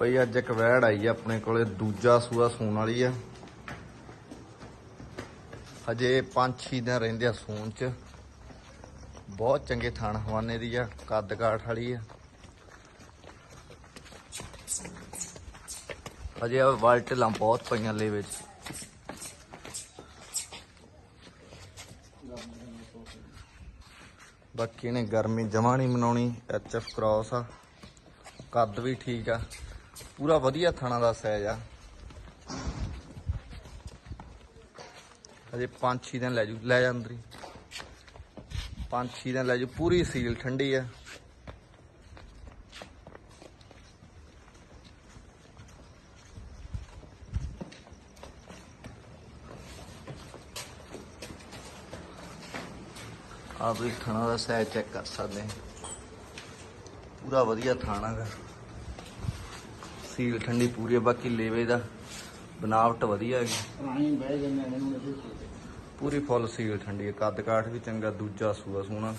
ਭਈ ਅੱਜ ਇੱਕ ਵੈੜ ਆਈ ਆ ਆਪਣੇ ਕੋਲੇ, ਦੂਜਾ ਸੂਆ ਸੂਣ ਵਾਲੀ ਆ। ਹਜੇ 5-6 ਦਿਨ ਰਹਿੰਦੇ ਆ ਸੂਣ ਚ। ਬਹੁਤ ਚੰਗੇ ਥਣ ਹਵਾਨੇ ਦੀ ਆ, ਕੱਦ ਕਾਠ ਵਾਲੀ ਆ। ਹਜੇ ਆ ਵਾਲਟਲਾਂ ਬਹੁਤ ਪਈਆਂ ਲੈ ਵਿੱਚ। ਬਾਕੀ ਇਹਨੇ ਗਰਮੀ ਜਮਾ ਨਹੀਂ ਮਨਾਉਣੀ ਐਚਐਫ ਕ੍ਰਾਸ ਆ। ਕੱਦ ਵੀ ਠੀਕ ਆ। ਪੂਰਾ ਵਧੀਆ ਥਾਣਾ ਦਾ ਸਾਈਜ਼ ਆ। ਹਜੇ 5-6 ਦਿਨ ਲੈ ਜੂ, ਲੈ ਜਾ ਅੰਦਰ ਹੀ। 5-6 ਦਿਨ ਲੈ ਜੂ, ਪੂਰੀ ਸੀਲ ਠੰਡੀ ਆ। ਆ ਵੀ ਥਣਾ ਦਾ ਸਾਈਜ਼ ਚੈੱਕ ਕਰ ਸਕਦੇ ਪੂਰਾ ਵਧੀਆ ਥਾਣਾ ਗਾ। ਸੀਲ ਠੰਡੀ ਪੂਰੀ ਆ ਬਾਕੀ ਲੇਵੇ ਦਾ ਬਨਾਵਟ ਵਧੀਆ ਹੈਗੀ। ਪੁਰਾਣੀ ਬਹਿ ਜਾਂਦੇ ਨੇ ਉਹਨੂੰ ਪੂਰੀ ਫੁੱਲ ਸੀਲ ਠੰਡੀ ਹੈ ਕੱਦ ਕਾਠ ਵੀ ਚੰਗਾ ਦੂਜਾ ਸੂਆ ਸੋਹਣਾ।